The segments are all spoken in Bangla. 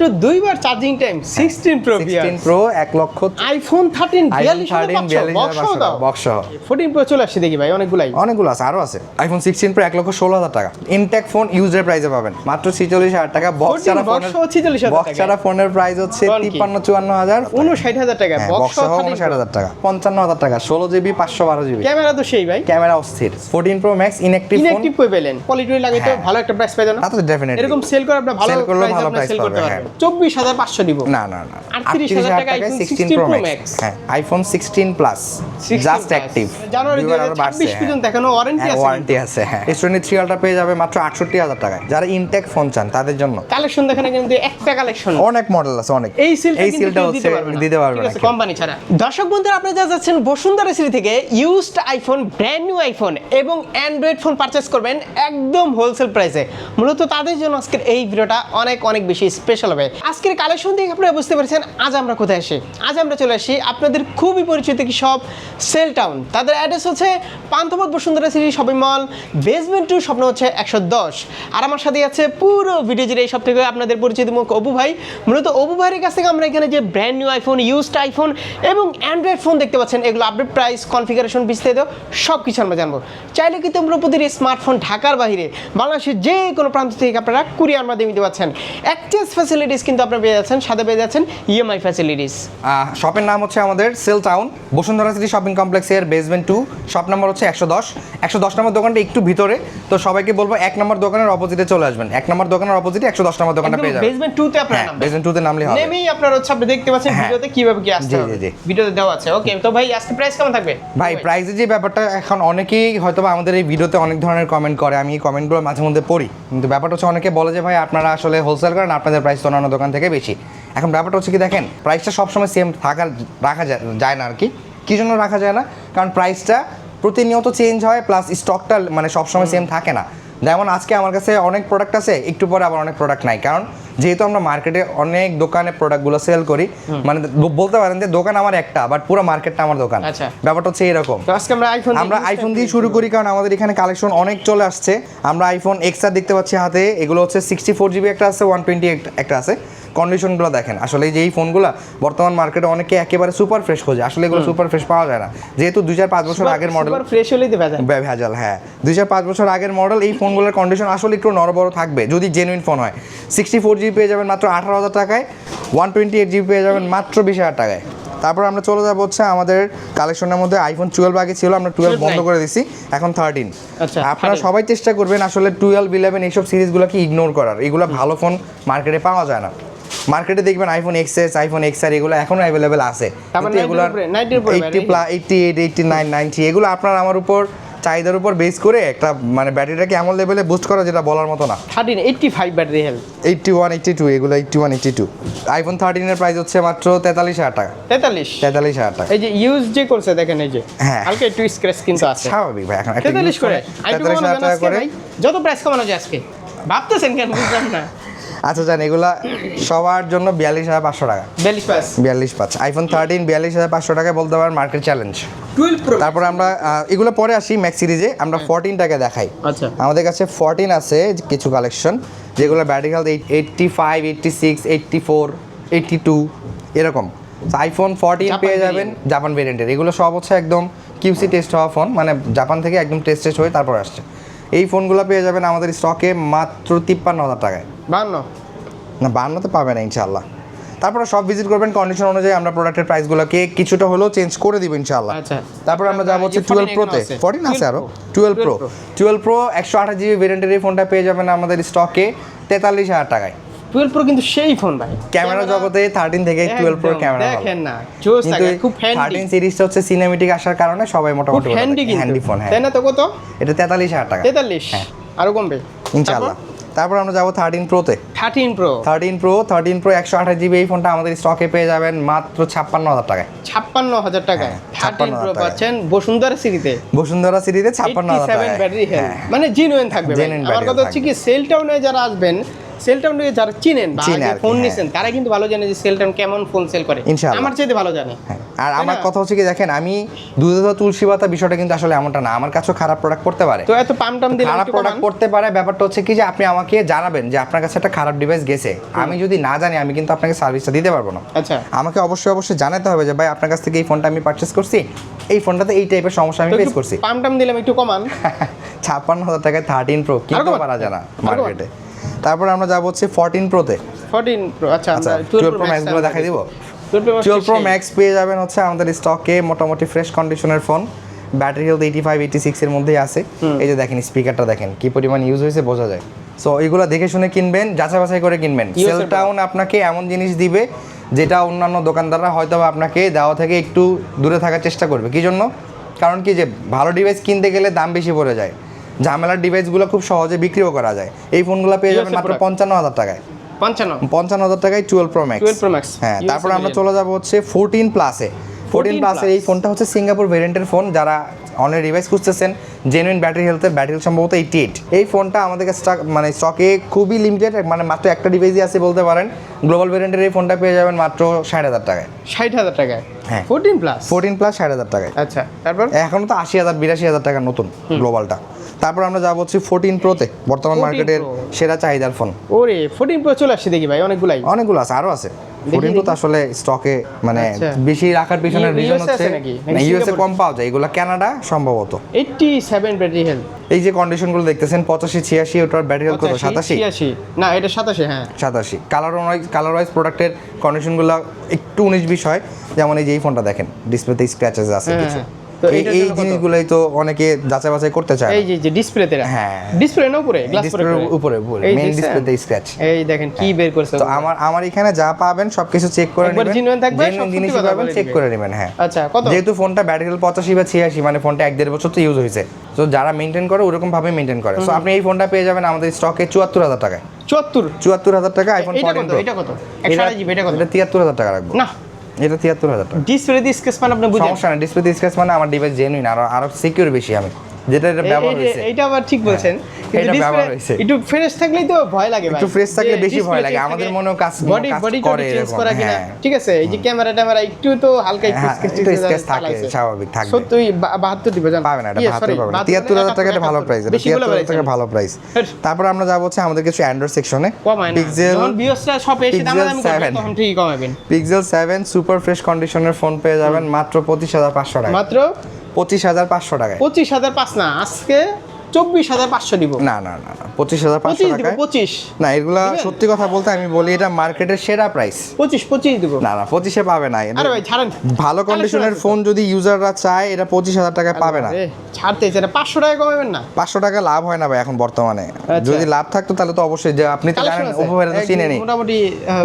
মাত্র দুইবার charging time sixteen pro sixteen pro এক লক্ষ আইফোন থার্টিন আইফোন বিয়াল্লিশ থার্টিন বিয়াল্লিশ হাজার পাঁচশো বক্স সহ ফোরটিন প্রো চলে আসছে দেখি ভাই অনেকগুলাই। অনেকগুলো আছে আরও আছে। আইফোন সিক্সটিন প্রো এক লক্ষ ষোলো হাজার টাকা। ইনটেক ফোন ইউজের প্রাইসে পাবেন। মাত্র ছিচল্লিশ হাজার টাকা। বক্স ছাড়া ফোনের 46,000 বক্স ছাড়া ফোনের প্রাইস হচ্ছে বল কি? তিপ্পান্ন চুয়ান্ন হাজার। উনষাট হাজার টাকা হ্যাঁ, বক্স উনষাট হাজার টাকা। পঞ্চান্ন হাজার টাকা ষোলো জিবি পাঁচশো বারো জিবি ক্যামেরা তো সেই ভাই। ক্যামেরা অস্থির। Fourteen pro max inactive phone inactive কই পেলেন? পলিটুই লাগে তো হ্যাঁ। ভালো একটা প্রাইস পাই না তা তো ডেফিনেটলি এরকম সেল করে আপনি ভালো প্রাইস আপনি সেল করতে পারবেন। চব্বিশ হাজার পাঁচশো দিব না না না 38,000 টাকা iPhone 16 Pro Max। হ্যাঁ iPhone sixteen plus just active জানুয়ারি দুই হাজার ছাব্বিশ পর্যন্ত এখনও ওয়ারেন্টি আছে ওয়ারেন্টি আছে হ্যাঁ। এস টোয়েন্টি থ্রি আলটা পেয়ে যাবে মাত্র আটষট্টি হাজার টাকায়। যারা ইনটেক ফোন চান তাদের জন্য। কালেকশন দেখেন কিন্তু একটা কালেকশন অনেক মডেল আছে অনেক। এই সিলটা এই সিলটা হচ্ছে দিতে পারবে না। কোম্পানি ছাড়া। দর্শক বন্ধুরা আপনারা যা যাচ্ছেন বসুন্ধরা সিটি থেকে used iPhone brand new iPhone এবং অ্যান্ড্রয়েড ফোন পারচেস করবেন একদম হোলসেল প্রাইসে মূলত তাদের জন্য আজকের এই ভিডিওটা অনেক অনেক বেশি স্পেশাল হবে। আজকের কালেকশন থেকে আপনারা বুঝতে পারছেন, আজ আমরা কোথায় আসি? আজ আমরা চলে আসি আপনাদের খুবই পরিচিত কি সব সেল টাউন। তাদের অ্যাড্রেস হচ্ছে Panthapath Bashundhara city shopping mall basement two স্বপ্ন হচ্ছে একশো দশ। আর আমার সাথে আছে পুরো ভিডিও জুড়ে এই সব থেকে আপনাদের পরিচিত মুখ অবু ভাই। মূলত অবু ভাইয়ের কাছ থেকে আমরা এখানে যে brand new iPhone used iPhone এবং অ্যান্ড্রয়েড ফোন দেখতে পাচ্ছেন, এগুলো আপডেট প্রাইস কনফিগারেশন বিস্তারিত সব কিছু আমরা জানব। চাইলে কিন্তু আমরা প্রতিটি স্মার্টফোন ঢাকার বাইরে বাংলাদেশের যে কোনো প্রান্ত থেকে আপনারা কুরিয়ার মাধ্যমে দিতে পাচ্ছেন এক্সচেঞ্জ ফ্যাসিলিটিস কিন্তু আপনারা পেয়ে যাচ্ছেন সাথে পেয়ে যাচ্ছেন ইএমআই ফ্যাসিলিটিস শপের নাম হচ্ছে আমাদের cell town Bashundhara city shopping কমপ্লেক্সের বেসমেন্ট টু শপ নাম্বার হচ্ছে একশো দশ। একশো দশ নম্বর দোকানটা একটু ভিতরে তো সবাইকে বলব এক নম্বর দোকানের অপোজিটে চলে আসবেন। এক নম্বর দোকানের অপোজিটে একশো দশ নম্বর দোকানটা পেয়ে যাবেন। বেসমেন্ট টুতে আপনারা। বেসমেন্ট টুতে নামলে হবে। নেমেই আপনারা হচ্ছে আপনি দেখতে পাচ্ছেন হ্যাঁ। ভিডিওতে কীভাবে কি আসতে জি, জি, জি। ভিডিওতে দেওয়া আছে। ওকে তো ভাই আজকে প্রাইস কেমন থাকবে? ভাই প্রাইসের যে ব্যাপারটা এখন অনেকেই হয়তো আমাদের এই ভিডিওতে অনেক ধরনের কমেন্ট করে আমি এই কমেন্টগুলো মাঝে মধ্যে পড়ি। কিন্তু ব্যাপারটা হচ্ছে অনেকে বলে যে ভাই আপনারা আসলে হোলসেল করেন আপনাদের প্রাইস তো অন্যান্য দোকান থেকে বেশি। এখন ব্যাপারটা হচ্ছে কি দেখেন প্রাইসটা সবসময় সেম থাকা রাখা যায় যায় না আর কি কী জন্য রাখা যায় না? কারণ প্রাইসটা প্রতিনিয়ত চেঞ্জ হয় প্লাস স্টকটা মানে সবসময় সেম থাকে না। যেমন আজকে আমার কাছে অনেক প্রোডাক্ট আছে একটু পরে আবার অনেক প্রোডাক্ট নাই। কারণ যেহেতু আমরা মার্কেটে অনেক দোকানে প্রোডাক্টগুলো সেল করি মানে বলতে পারেন যে দোকান আমার একটা বাট পুরো মার্কেটটা আমার দোকান। আচ্ছা। ব্যাপারটা হচ্ছে এরকম। আজকে আমরা আইফোন আমরা আইফোন দিয়ে শুরু করি। কারণ আমাদের এখানে কালেকশন অনেক চলে আসছে। আমরা আইফোন এক্সআর দেখতে পাচ্ছি হাতে এগুলো হচ্ছে সিক্সটি ফোর জিবি একটা আছে ওয়ান টোয়েন্টি একটা আছে। কন্ডিশনগুলো দেখেন। আসলে এই যে এই ফোনগুলো বর্তমান মার্কেটে অনেকে একেবারে সুপার ফ্রেশ খোঁজে। আসলে এগুলো সুপার ফ্রেশ পাওয়া যায় না। যেহেতু দুই চার পাঁচ বছর আগের মডেল ফ্রেশ হলেই ভেজাল। হ্যাঁ। দুই চার পাঁচ বছর আগের মডেল এই ফোনগুলোর কন্ডিশন আসলে একটু নরবড় থাকবে। যদি জেনুইন ফোন হয়। সিক্সটি ফোর জিবি পেয়ে যাবেন মাত্র আঠারো হাজার টাকায়। ওয়ান টোয়েন্টি এইট জিবি পেয়ে যাবেন মাত্র বিশ হাজার টাকায়। তারপর আমরা চলে যাব হচ্ছে আমাদের কালেকশনের মধ্যে আইফোন টুয়েলভ আগে ছিল আমরা টুয়েলভ বন্ধ করে দিছি। এখন থার্টিন আচ্ছা, আপনারা সবাই চেষ্টা করবেন আসলে টুয়েলভ ইলেভেন এইসব সিরিজগুলোকে ইগনোর করার। এগুলো ভালো ফোন মার্কেটে পাওয়া যায় না। মার্কেটে দেখবেন আইফোন এক্সএস আইফোন এক্সআর এগুলো এখনও অ্যাভেলেবেল আছে। তারপর কিন্তু 90 এগুলোর উপরে, 90 উপরে eighty plus eighty eight eighty nine ninety এগুলো আপনার আমার উপর চাহিদার উপর বেস করে একটা মানে ব্যাটারিটাকে এমন লেভেলে বুস্ট করা যেটা বলার মতো না। Thirteen eighty five battery health eighty one eighty two এগুলো eighty one eighty two iPhone থার্টিনের price হচ্ছে মাত্র তেতাল্লিশ হাজার টাকা। তেতাল্লিশ? তেতাল্লিশ হাজার টাকা। এই যে ইউজ যে করছে দেখেন এই যে হ্যাঁ। হালকা একটু স্ক্র্যাচ কিন্তু আছে। স্বাভাবিক ভাই এখন তেতাল্লিশ করে। তেতাল্লিশ হাজার টাকা করে। যত প্রাইস কমানো যায় আজকে ভাবতেছেন কেন বুঝলাম না। আচ্ছা জান এগুলা সবার জন্য বিয়াল্লিশ হাজার পাঁচশো টাকা। বিয়াল্লিশ পাঁচ। বিয়াল্লিশ পাঁচ। আইফোন থার্টিন বিয়াল্লিশ হাজার পাঁচশো টাকা বলতে পারেন মার্কেট চ্যালেঞ্জ তারপরে আমরা এগুলো পরে আসি ম্যাক্স সিরিজে আমরা ফোরটিনটাকে দেখাই। আচ্ছা। আমাদের কাছে ফোরটিন আছে কিছু কালেকশন যেগুলো battery health eighty five eighty six eighty four eighty two এরকম আইফোন ফোরটিন পেয়ে যাবেন জাপান ভেরিয়েন্টের এগুলো সব হচ্ছে একদম কিউসি টেস্ট হওয়া ফোন মানে জাপান থেকে একদম টেস্ট টেস্ট হয়ে তারপর আসছে। এই ফোনগুলো পেয়ে যাবেন আমাদের স্টকে মাত্র তিপ্পান্ন হাজার টাকায়। বান্ন না বান্নতে পাবে না ইনশাল্লাহ তারপরে সব ভিজিট করবেন কন্ডিশন অনুযায়ী আমরা প্রোডাক্টের প্রাইসগুলোকে কিছুটা হলেও চেঞ্জ করে দিব ইনশাল্লাহ আচ্ছা। তারপর আমরা যাব হচ্ছে টুয়েলভ 14 প্রোতে। ফোরটিন আছে। 12 টুয়েলভ প্রো 12 টুয়েলভ প্রো একশো আঠাশ জিবি ভেরিয়েন্টের এই ফোনটা পেয়ে যাবেন আমাদের স্টকে তেতাল্লিশ হাজার টাকায়। টুয়েলভ প্রো কিন্তু সেই ফোন ভাই। ক্যামেরা জগতে থার্টিন থেকে টুয়েলভ প্রো ক্যামেরা দেখেন না। জোস থাকে খুব হ্যান্ডি থার্টিন সিরিজটা হচ্ছে সিনেমেটিক আসার কারণে সবাই মোটামুটি হ্যান্ডি ফোন হ্যাঁ। তাই না তো কত? এটা তেতাল্লিশ হাজার টাকা। তেতাল্লিশ। হ্যাঁ। আরও কমবে। ইনশাল্লাহ তারপর আমরা যাব thirteen প্রোতে thirteen pro thirteen pro thirteen pro একশো আঠাশ জিবি এই ফোনটা আমাদের স্টকে পেয়ে যাবেন মাত্র ছাপ্পান্ন হাজার টাকায়। ছাপ্পান্ন হাজার টাকা। হ্যাঁ, থার্টিন প্রো পাচ্ছেন বসুন্ধরা সিরিতে বসুন্ধরা সিরিজে ছাপ্পান্ন হাজার টাকায়। ব্যাটারি হ্যাঁ। মানে জিনুয়েন থাকবে আমার কথা হচ্ছে কি সেল টাউনে যারা আসবেন সেলটাউন যারা চিনেন ফোন হ্যাঁ। নিছেন তারা কিন্তু ভালো জানে যে সেলটাউন কেমন ফোন সেল করে। আমার চাইতে ভালো জানে। হ্যাঁ আর আমার কথা হচ্ছে কি দেখেন আমি দুধে তুলসী পাতা বিষয়টা কিন্তু আসলে এমনটা না। আমার কাছেও খারাপ প্রোডাক্ট করতে পারে। তো এত পাম টাম দিলে খারাপ প্রোডাক্ট করতে পারে। ব্যাপারটা হচ্ছে কি যে আপনি আমাকে জানাবেন যে আপনার কাছে একটা খারাপ ডিভাইস গেছে। আমি যদি না জানি আমি কিন্তু আপনাকে সার্ভিসটা দিতে পারব না। আচ্ছা। আমাকে অবশ্যই অবশ্যই জানাতে হবে যে ভাই আপনার কাছ থেকে এই ফোনটা আমি পারচেস করছি। এই ফোনটাতে এই টাইপের সমস্যা আমি ফেস করছি। পাম টাম দিলাম একটু কমান। ছাপ্পান্ন হাজার টাকায় থার্টিন প্রো কিনতে পারা যায় না মার্কেটে তারপর আমরা যাব হচ্ছে ফোরটিন প্রোতে 14 প্রো আচ্ছা আচ্ছা টুয়েলভ প্রো ম্যাক্সগুলো দেখাই দিব। 12 প্রো টুয়েলভ প্রো ম্যাক্স পেয়ে যাবেন হচ্ছে আমাদের স্টকে মোটামুটি ফ্রেশ কন্ডিশনের phone battery health eighty five eighty সিক্সের মধ্যেই আছে। এই যে দেখেন স্পিকারটা দেখেন কি পরিমাণ ইউজ হয়েছে বোঝা যায়। সো এইগুলো দেখে শুনে কিনবেন যাচাই বাছাই করে কিনবেন। সেল টাউন আপনাকে এমন জিনিস দিবে যেটা অন্যান্য দোকানদাররা হয়তো আপনাকে দেওয়া থেকে একটু দূরে থাকার চেষ্টা করবে। কি জন্য? কারণ কি যে ভালো ডিভাইস কিনতে গেলে দাম বেশি পড়ে যায়। ঝামেলার ডিভাইসগুলো খুব সহজে বিক্রিও করা যায়। এই ফোনগুলো পেয়ে যাবেন মাত্র পঞ্চান্ন হাজার টাকায়। 55 পঞ্চান্ন হাজার টাকায় twelve pro max 12 Pro Max, হ্যাঁ তারপর আমরা চলে যাব হচ্ছে ফোরটিন প্লাসে ফোরটিন 14 প্লাসের এই ফোনটা হচ্ছে সিঙ্গাপুর ভেরিয়েন্টের ফোন যারা অনেক ডিভাইস খুঁজতেছেন জেনুইন ব্যাটারি হেলথের ব্যাটারি সম্ভবত এইটি এইট এই ফোনটা আমাদের স্টক মানে স্টকে খুবই লিমিটেড মানে মাত্র একটা ডিভাইসই আছে বলতে পারেন। গ্লোবাল ভেরিয়েন্টের এই ফোনটা পেয়ে যাবেন মাত্র ষাট হাজার টাকায়। 60000 টাকায়? হ্যাঁ। 14 প্লাস ফোরটিন প্লাস ষাট হাজার টাকায়। আচ্ছা তারপর? এখন তো আশি হাজার বিরাশি হাজার টাকা নতুন গ্লোবালটা তারপর আমরা যাব হচ্ছে ফোরটিন প্রোতে বর্তমান মার্কেটের সেরা চাহিদার ফোন ওরে 14 প্রো চলে আসছে দেখি ভাই অনেকগুলাই। অনেকগুলো আছে আরও আছে। ফোরটিন প্রো তো আসলে স্টকে মানে আচ্ছা। বেশি রাখার পিছনের ইউ- রিজন হচ্ছে ইউএসএ কম পাওয়া যায় এগুলো কানাডা সম্ভবত। 87 ব্যাটারি হেলথ এই যে কন্ডিশনগুলো দেখতেছেন পঁচাশি ছিয়াশি ওটার ব্যাটারি হেলথ কত? সাতাশি? 86 না এটা 87 হ্যাঁ। সাতাশি। কালার ওয়াইজ কালার ওয়াইজ প্রোডাক্টের কন্ডিশনগুলো একটু উনিশ বিশ হয়। যেমন এই যে এই ফোনটা দেখেন ডিসপ্লেতে স্ক্র্যাচেস আছে হ্যাঁ, কিছু। হ্যাঁ। তো এই জিনিসগুলোই তো অনেকে যাচাই বাছাই করতে চায় এই যে ডিসপ্লেতে হ্যাঁ। ডিসপ্লে না উপরে? গ্লাস উপরে উপরে? মেইন ডিসপ্লেতে স্ক্র্যাচ এই দেখেন কি বের করছে তো আমার আমার এখানে যা পাবেন সবকিছু চেক করে একবার নেবেন। থাকবে, সব কথা পাবেন চেক করে নেবেন হ্যাঁ। আচ্ছা কত? যেহেতু ফোনটা ব্যাটারি হেলথ পঁচাশি বা ছিয়াশি মানে ফোনটা এক দেড় বছর তো ইউজ হয়েছে। তো যারা মেনটেন করে ওরকম ভাবে মেনটেন করে সো আপনি এই ফোনটা পেয়ে যাবেন আমাদের স্টকে চুয়াত্তর হাজার টাকায়। 74 চুয়াত্তর হাজার টাকা আইফোন এটা ফোরটিন কত? এটা কত? 128 জিবি এটা কত? এটা তিয়াত্তর হাজার টাকা রাখব। না। এটা তিয়াত্তর হাজার টাকা। ডিসপ্লে দিয়ে মানে আপনি বুঝেন? সমস্যা না ডিসপ্লে স্ক্র্যাচ মানে আমার ডিভাইস জেনুইন আর আরও সিকিউর বেশি আমি। যেটা এটা ব্যবহার হয়েছে। এইটা আবার ঠিক বলছেন। কিন্তু এটা। একটু ফ্রেশ থাকলেই তো ভয় লাগে একটু fresh থাকলে বেশি ভয় লাগে। আমাদের মনেও কাজ- বডি বডি করে চেঞ্জ করা কিনা। হ্যাঁ। ঠিক আছে? এই যে ক্যামেরা ট্যামেরা একটু তো হালকা একটু হ্যাঁ, স্কেচ থাকে, স্বাভাবিক থাকবে। সত্যি বাহাত্তর দিবে জান? পাবেন এটা ইয়ে, বাহাত্তর sorry, পাবেন বাহাত্তর তিয়াত্তর হাজার না, টাকা একটা ভালো প্রাইস বেশি বলে তিয়াত্তর হাজার টাকা ভালো প্রাইস হ্যাঁ। তারপর আমরা যাব হচ্ছে আমাদের কিছু অ্যান্ড্রয়েড সেকশনে পিক্সেল বিয়সটা শপে এসে করবে তখন ঠিকই কমাবেন। পিক্সেল সেভেন সুপার ফ্রেশ কন্ডিশনের ফোন পেয়ে যাবেন মাত্র পঁচিশ হাজার পাঁচশো টাকা। মাত্র পঁচিশ হাজার পাঁচশো টাকায়। পঁচিশ হাজার পাঁচ না আজকে চব্বিশ হাজার পাঁচশো দিব না না না না পঁচিশ হাজার পাঁচশো টাকায়? পঁচিশ। না এগুলা সত্যি কথা বলতে আমি বলি এটা মার্কেটের সেরা প্রাইস পঁচিশ পঁচিশ দিব। না না পঁচিশে পাবে না। আরে ভাই ছাড়েন। ভালো কন্ডিশনের ফোন যদি ইউজাররা চায় এটা পঁচিশ হাজার টাকায় পাবে না। ছাড়তে এটা পাঁচশো টাকা কমাবেন না? পাঁচশো টাকা লাভ হয় না ভাই এখন বর্তমানে। আচ্ছা। যদি লাভ থাকতো তাহলে তো অবশ্যই যে আপনি তো জানেন? ওপো ভাই তো চিনে নেই। মোটামুটি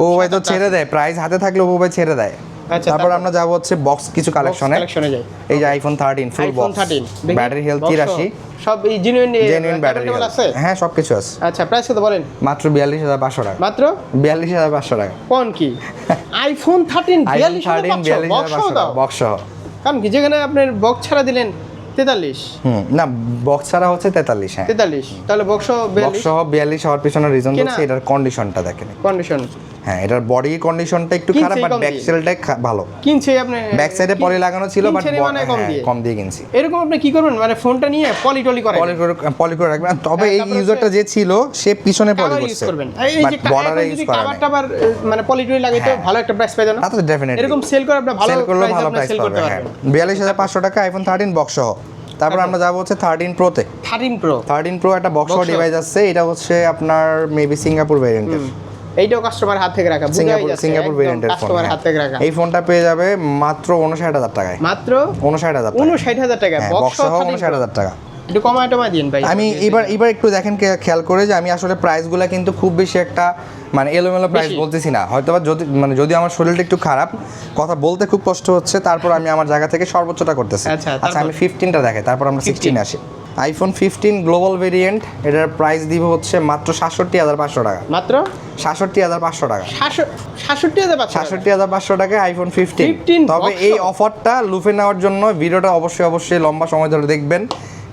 ও ভাই তো ছেড়ে দেয়। প্রাইস হাতে থাকলে ওপো ভাই ছেড়ে দেয়। তারপর তারপর? আমরা যাব হচ্ছে বক্স কিছু কালেকশনে কালেকশনে যাই। এই যে iPhone thirteen full iPhone box thirteen battery health তিরাশি সব এই জেনুইন জেনুইন ব্যাটারি আছে? হ্যাঁ সব কিছু আছে। আচ্ছা প্রাইস কত বলেন? মাত্র বিয়াল্লিশ হাজার পাঁচশো টাকা। মাত্র? বিয়াল্লিশ হাজার পাঁচশো টাকা। কোন কি? আইফোন থার্টিন আইফোন বিয়াল্লিশ থার্টিন বিয়াল্লিশ হাজার পাঁচশো টাকা দাও বক্স সহ কারণ কি যেখানে আপনার বক্স ছাড়া দিলেন তেতাল্লিশ। হুম না বক্স ছাড়া হচ্ছে তেতাল্লিশ হ্যাঁ। তেতাল্লিশ তাহলে বক্স বক্স বিয়াল্লিশ। সহ বিয়াল্লিশ হওয়ার পিছনে রিজন? হচ্ছে এটার কন্ডিশনটা দেখেন। কন্ডিশন হ্যাঁ এটার বডি কন্ডিশনটা একটু খারাপ বাট ব্যাক দিয়ে। সেলটাই ভালো। কিনছে আপনি ব্যাক সাইডে পলি লাগানো ছিল বাট মানে কম দিয়ে। কম দিয়ে কিনছি। এরকম আপনি কি করবেন? মানে ফোনটা নিয়ে পলি টলি করে পলি করে রাখবেন। তবে হ্যাঁ, এই ইউজারটা যে ছিল সে পিছনে পলি করছে। বাট বর্ডারে ইউজ করে কাভার টাভার মানে পলি টলি লাগাই তো হ্যাঁ। ভালো একটা প্রাইস পাই না? তা তো ডেফিনেটলি এরকম সেল করে আপনি ভালো প্রাইস আপনি সেল করতে হ্যাঁ। পারবেন। বিয়াল্লিশ হাজার পাঁচশো টাকা আইফোন থার্টিন বক্স সহ। তারপর আমরা যাব হচ্ছে থার্টিন প্রোতে 13 প্রো থার্টিন প্রো একটা বক্স ডিভাইস আছে এটা হচ্ছে আপনার মেবি সিঙ্গাপুর ভেরিয়েন্টের এইটাও কাস্টমার হাত থেকে রাখা সিঙ্গাপুর সিঙ্গাপুর ভেরিয়েন্টের ফোন কাস্টমার হাত থেকে রাখা। এই ফোনটা পেয়ে যাবে মাত্র উনষাট হাজার টাকায়। মাত্র উনষাট হাজার টাকা উনষাট হাজার টাকা হ্যাঁ বক্স সহ উনষাট হাজার টাকা। একটু কমায় টমায় দিন ভাই। আমি এবার এবার একটু দেখেন খেয়াল করে যে আমি আসলে প্রাইসগুলো কিন্তু খুব বেশি একটা মানে এলোমেলো প্রাইস বলতেছি না। হয়তো বা যদি মানে যদি আমার শরীরটা একটু খারাপ কথা বলতে খুব কষ্ট হচ্ছে তারপর আমি আমার জায়গা থেকে সর্বোচ্চটা করতেছি। আচ্ছা, আচ্ছা আমি ফিফটিনটা দেখাই তারপর আমরা সিক্সটিন আসি। আইফোন ফিফটিন গ্লোবাল ভেরিয়েন্ট এটার প্রাইস দিব হচ্ছে মাত্র সাতষট্টি হাজার পাঁচশো টাকা। মাত্র? সাতষট্টি হাজার পাঁচশো টাকা। সাতষট্টি হাজার সাতষট্টি হাজার পাঁচশো টাকায় আইফোন ফিফটিন তবে এই অফারটা লুফে নেওয়ার জন্য ভিডিওটা অবশ্যই অবশ্যই লম্বা সময় ধরে দেখবেন।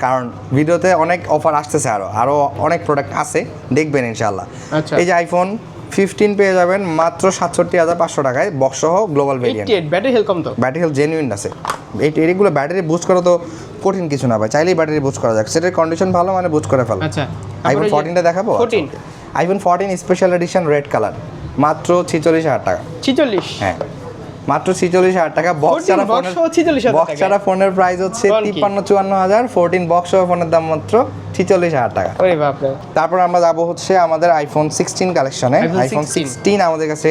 কারণ ভিডিওতে অনেক অফার আসতেছে আরও আরও অনেক প্রোডাক্ট আছে দেখবেন ইনশাল্লাহ আচ্ছা। এই যে আইফোন ফিফটিন পেয়ে যাবেন মাত্র সাতষট্টি হাজার পাঁচশো টাকায় বক্স সহ গ্লোবাল ভেরিয়েন্ট ব্যাটারি হেলথ কম তো? ব্যাটারি হেলথ জেনুইন আছে। এই এগুলো ব্যাটারি বুস্ট করা তো কঠিন কিছু না ভাই চাইলেই ব্যাটারি বুস্ট করা যাক। সেটার কন্ডিশন ভালো মানে বুস্ট করে ফেলো। আচ্ছা আইফোন ফোরটিনটা দেখাবো? Fourteen iPhone fourteen special edition red colour মাত্র ছিচল্লিশ হাজার টাকা। ছিচল্লিশ? হ্যাঁ। মাত্র ছিচল্লিশ হাজার টাকা। বক্স ছাড়া ফোনের বক্স ছাড়া ফোনের প্রাইস হচ্ছে তিপ্পান্ন চুয়ান্ন হাজার ফোরটিন বক্স সহ ফোনের দাম মাত্র ছিচল্লিশ হাজার টাকা। তারপর আমরা যাব হচ্ছে আমাদের আইফোন সিক্সটিন কালেকশনে আইফোন সিক্সটিন আমাদের কাছে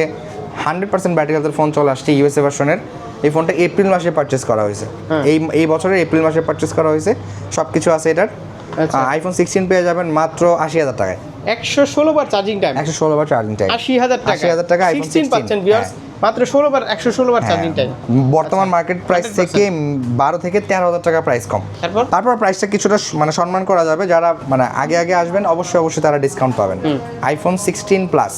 হান্ড্রেড পার্সেন্ট ব্যাটারি হেলথের ফোন চলে আসছে ইউএসএ ভার্সনের এই ফোনটা এপ্রিল মাসে পারচেস করা হয়েছে। হ্যাঁ। এই এই বছরের এপ্রিল মাসে পারচেস করা হয়েছে। সব কিছু আছে এটার। আচ্ছা। আইফোন সিক্সটিন পেয়ে যাবেন মাত্র আশি হাজার টাকায়। একশো ষোলো বার চার্জিং টাইম একশো ষোলো বার চার্জিং টাইম আশি হাজার টাকা 80,000 টাকা iPhone সিক্সটিন পাচ্ছেন মাত্র ষোলো বার একশো ষোলো বার চার্জিং টাইম হ্যাঁ। বর্তমান মার্কেট প্রাইস থেকে বারো থেকে তেরো হাজার টাকা প্রাইস কম। তারপর? তারপর প্রাইসটা কিছুটা মানে সম্মান করা যাবে। যারা মানে আগে আগে আসবেন অবশ্যই অবশ্যই তারা ডিসকাউন্ট পাবেন। IPhone sixteen plus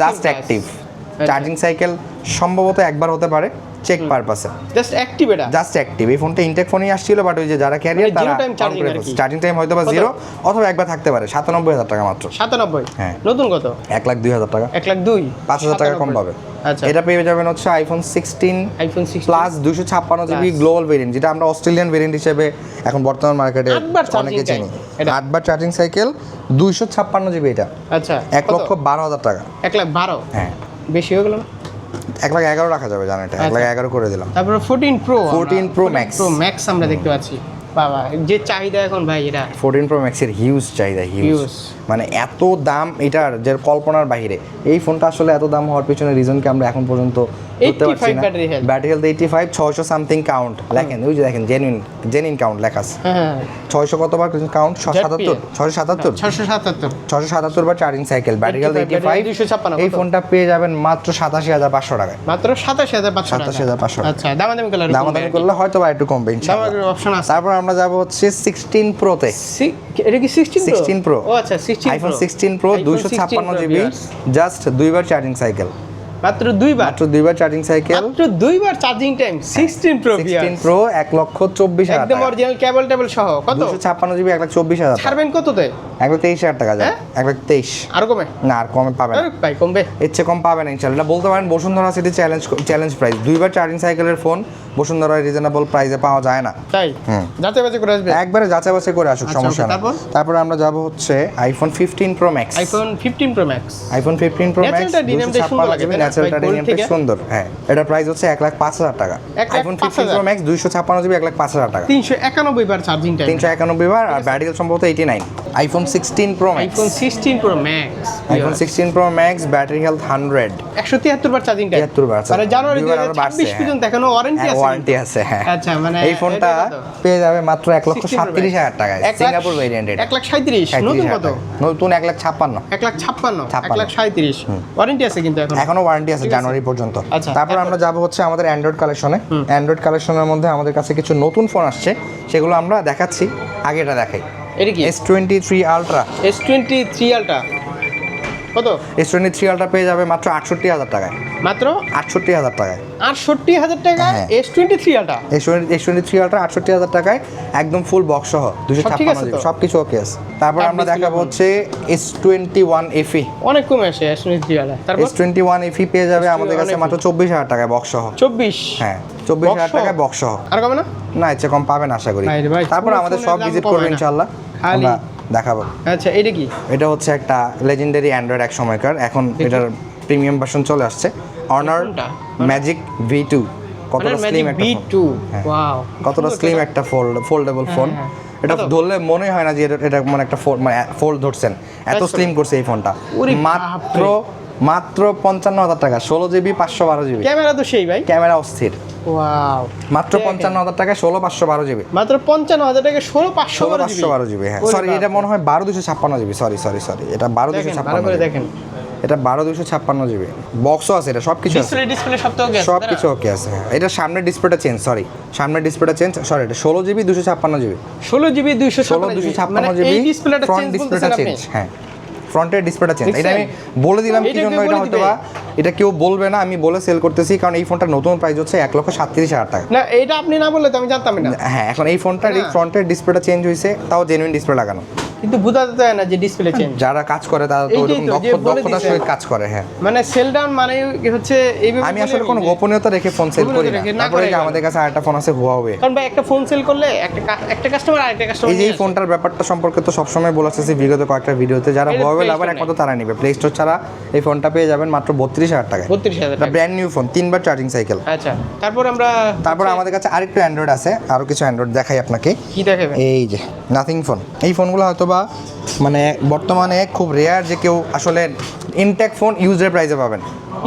just active আচ্ছা। চার্জিং সাইকেল সম্ভবত একবার হতে পারে। চেক পারপাসে জাস্ট অ্যাক্টিভ এটা? জাস্ট অ্যাক্টিভ এই ফোনটা ইনটেক ফোনই আসছিল বাট ওই যে যারা ক্যারিয়ার মানে তারা। চার্জিং টাইম হয়তো বা জিরো অথবা একবার থাকতে পারে সাতানব্বই হাজার টাকা মাত্র। সাতানব্বই? হ্যাঁ। নতুন কত? এক লাখ দুই হাজার টাকা। এক লাখ দুই? পাঁচ হাজার টাকা কম পাবে। আচ্ছা। এটা পেয়ে যাবেন হচ্ছে আইফোন সিক্সটিন আইফোন প্লাস দুশো ছাপ্পান্ন জিবি গ্লোবাল ভেরিয়েন্ট যেটা আমরা অস্ট্রেলিয়ান ভেরিয়েন্ট হিসেবে এখন বর্তমান মার্কেটে অনেকে চিনি। এটা। আটবার চার্জিং সাইকেল দুইশো ছাপ্পান্ন জিবি এটা। আচ্ছা। এক? লক্ষ বারো হাজার টাকা। এক লাখ বারো? হ্যাঁ। বেশি হয়ে গেল না? এক লাখ এগারো রাখা যাবে জানো এটা এক লাখ আচ্ছা। এগারো করে দিলাম। তারপরে fourteen pro fourteen pro max pro max আমরা দেখতে পাচ্ছি। বাবা যে চাহিদা এখন ভাই এটা। ফোরটিন প্রো ম্যাক্সের হিউজ চাহিদা হিউজ মানে এত দাম এটার যে কল্পনার বাইরে এই ফোনটা আসলে এত দাম হওয়ার পিছনে রিজনকে আমরা এখন পর্যন্ত ধরতে পারছি না। ব্যাটারি হেলথ এইটি ফাইভ ছয়শো সামথিং কাউন্ট লেখেন ওই যে দেখেন জেনুইন জেনুইন কাউন্ট লেখা আছে হ্যাঁ। ছয়শো কতবার কাউন্ট সাতাত্তর। ছয়শো সাতাত্তর? ছশো সাতাত্তর। ছশো সাতাত্তর বার charging cycle battery health eighty 85 five 256 এই ফোনটা পেয়ে যাবেন মাত্র সাতাশি হাজার পাঁচশো টাকায়। মাত্র সাতাশি হাজার পাঁচশো টাকা 87,500 আচ্ছা দামাদামি করলে আরও দামাদামি করলে হয়তো বা একটু কমবে অপশন আছে। তারপর আমরা যাব হচ্ছে সিক্সটিন প্রোতে সি- এটা কি সিক্সটিন 16 Pro। ও আচ্ছা সিক্সটিন আইফোন সিক্সটিন প্রো দুইশো 16 ছাপ্পান্ন জিবি জাস্ট দুইবার চার্জিং সাইকেল মাত্র দুইবার। মাত্র দুইবার চার্জিং সাইকেল মাত্র দুইবার charging time sixteen pro sixteen pro এক লক্ষ চব্বিশ হাজার একদম অরিজিনাল কেবল টেবল সহ কত? দুশো ছাপ্পান্ন জিবি এক লাখ চব্বিশ হাজার টাকা। ছাড়বেন কততে? এক লাখ তেইশ হাজার টাকা যায় হ্যাঁ? এক লাখ তেইশ। আরও কমে? না আর কমে পাবেন ভাই কমবে। চেয়ে কম পাবেন ইনশাল্লাহ। এটা বলতে পারেন Bashundhara city challenge challenge price দুইবার চার্জিং সাইকেলের ফোন বসুন্ধরা রিজনেবল প্রাইসে পাওয়া যায় না। তাই। যাচাই বাছাই করে আসবে? একবারে যাচাই বাছাই করে আসুক আচ্ছা, সমস্যা okay, না তারপর? আমরা যাব হচ্ছে iPhone fifteen pro max iPhone fifteen pro max iPhone fifteen pro max Naturalটা ডিজাইনটা সুন্দর হ্যাঁ। এটা প্রাইস হচ্ছে এক লাখ পাঁচ হাজার টাকা। IPhone fifteen? প্রো ম্যাক্স দুইশো ছাপ্পান্ন জিবি এক লাখ পাঁচ হাজার টাকা। তিনশো একানব্বই বার চার্জিং টাইম তিনশো একানব্বই বার আর ব্যাটারি সম্ভবত eighty nine iPhone sixteen pro iPhone sixteen pro max iPhone sixteen pro max battery health hundred একশো তিয়াত্তর বার চার্জিং টাইম 73 বার মানে জানুয়ারি দুইবার হাজার ছাব্বিশ হ্যাঁ। পর্যন্ত এখনও ওয়ারেন্টি আছে। ওয়ারেন্টি আছে হ্যাঁ। আচ্ছা, মানে এই ফোনটা পেয়ে যাবে মাত্র এক লক্ষ 16 সাতত্রিশ হাজার টাকায়। সিঙ্গাপুর ভেরিয়েন্ট এক লাখ সাঁত্রিশ। নতুন কত? নতুন এক লাখ ছাপ্পান্ন। এক লাখ ছাপ্পান্ন। এক লাখ সাঁত্রিশ। ওয়ারেন্টি আছে কিন্তু এখন। এখনও ওয়ারেন্টি ঠিক আছে। জানুয়ারি পর্যন্ত। আচ্ছা, তারপর? আমরা যাব হচ্ছে আমাদের অ্যান্ড্রয়েড কালেকশনে অ্যান্ড্রয়েড কালেকশনের মধ্যে আমাদের কাছে কিছু নতুন ফোন আসছে সেগুলো আমরা দেখাচ্ছি আগেটা দেখাই। এটা কি? S twenty three ultra S twenty three ultra কত? এস টোয়েন্টি থ্রি আলট্রা পেয়ে যাবে মাত্র আটষট্টি হাজার টাকায়। মাত্র? আটষট্টি হাজার টাকায়। আটষট্টি হাজার টাকা। S twenty three ultra S twenty S twenty three ultra আটষট্টি হাজার টাকায় একদম ফুল বক্স সহ দুশো ছাপ্পান্ন? সব কিছু ওকে আছে। তারপর আমরা দেখাবো হচ্ছে এস টোয়েন্টি ওয়ান এফি অনেক কমে আসে এস টোয়েন্টি থ্রি আলটা তারপর? এস টোয়েন্টি ওয়ান এফি পেয়ে যাবে আমাদের কাছে মাত্র চব্বিশ হাজার টাকায় বক্স সহ। চব্বিশ? হ্যাঁ চব্বিশ হাজার টাকায় বক্স সহ। আর কমে না? না ইচ্ছে কম পাবেন আশা করি। তারপর আমাদের সব ভিজিট কমায় করব না। ইনশাল্লাহ খালি- দেখাবো। আচ্ছা এটা কি? এটা হচ্ছে একটা লেজেন্ডারি অ্যান্ড্রয়েড এক সময়কার। এখন এটার প্রিমিয়াম ভার্সন চলে আসছে। অনার ম্যাজিক ভি টু কতটা স্লিম একটা টু হ্যাঁ। ওয়াও কতটা স্লিম একটা ফোল্ড ফোল্ডেবল ফোন। এটা ধরলে মনে হয় না যে এটা এটা মানে একটা ফোল্ড মানে ফোল্ড ধরছেন। এত আচ্ছা। স্লিম করছে এই ফোনটা মাত্র। মাত্র পঞ্চান্ন হাজার টাকা ষোলো জিবি পাঁচশো বারো জিবি। ক্যামেরা তো সেই ভাই। ক্যামেরা অস্থির। ওয়াও। মাত্র পঞ্চান্ন হাজার টাকা ষোলো পাঁচশো বারো জিবি। মাত্র পঞ্চান্ন হাজার টাকা ষোলো পাঁচশো পাঁচশো বারো জিবি হ্যাঁ। সরি এটা মনে হয় বারো দুশো ছাপ্পান্ন জিবি। সরি সরি সরি এটা বারো দুশো ছাপ্পান্ন দেখেন। এটা বারো দুশো ছাপ্পান্ন জিবি। বক্সও আছে এটা সব কিছু আছে। ডিসপ্লে ডিসপ্লে সব তো সব কিছু ওকে আছে হ্যাঁ। এটা সামনের ডিসপ্লেটা চেঞ্জ সরি সামনের ডিসপ্লেটা চেঞ্জ সরি এটা ষোলো জিবি দুশো ছাপ্পান্ন জিবি। ষোলো জিবি দুইশো ষোলো দুশো ছাপ্পান্ন মানে জিবি ডিসপ্লেটা ফ্রন্ট ডিসপ্লেটা চেঞ্জ হ্যাঁ। ফ্রন্টের ডিসপ্লেটা চেঞ্জ এটা আমি বলে দিলাম কি জন্য এটা হয়তো বা এটা কেউ বলবে না আমি বলে সেল করতেছি কারণ এই ফোনটা নতুন প্রাইস হচ্ছে এক লক্ষ সাতত্রিশ হাজার টাকা। না এটা আপনি না বললে তো আমি জানতাম না। হ্যাঁ এখন এই ফোনটার এই। ফ্রন্টের ডিসপ্লেটা চেঞ্জ হয়েছে তাও জেনুইন ডিসপ্লে লাগানো। কিন্তু বোঝাতে চায় না যে ডিসপ্লে চেঞ্জ যারা কাজ করে তারা তো দক্ষতার সহিত কাজ করে হ্যাঁ। মানে সেল ডাউন মানে হচ্ছে এইভাবে আমি আসলে কোনো গোপনীয়তা রেখে ফোন সেল করি না। তারপরে আমাদের কাছে আরেকটা ফোন আছে কারণ ভাই একটা ফোন সেল করলে একটা একটা কাস্টমার আরেকটা কাস্টমার এই যে ফোনটার ব্যাপারটা সম্পর্কে তো সবসময় বলে আসতেছি বিগত কয়েকটা ভিডিওতে। যারা Play লাভার একমাত্র তারা নিবে। প্লে স্টোর ছাড়া এই ফোনটা পেয়ে যাবেন মাত্র বত্রিশ হাজার টাকায়। টাকা ব্র্যান্ড নিউ ফোন তিনবার চার্জিং সাইকেল আচ্ছা তারপর আমরা তারপরে আমাদের কাছে আরেকটু অ্যান্ড্রয়েড আছে আরও কিছু অ্যান্ড্রয়েড দেখাই আপনাকে। কি দেখাবেন? এই যে নাথিং ফোন এই ফোনগুলো হয়তো বা মানে বর্তমানে খুব রেয়ার যে কেউ আসলে ইনটেক ফোন ইউজের প্রাইসে পাবেন।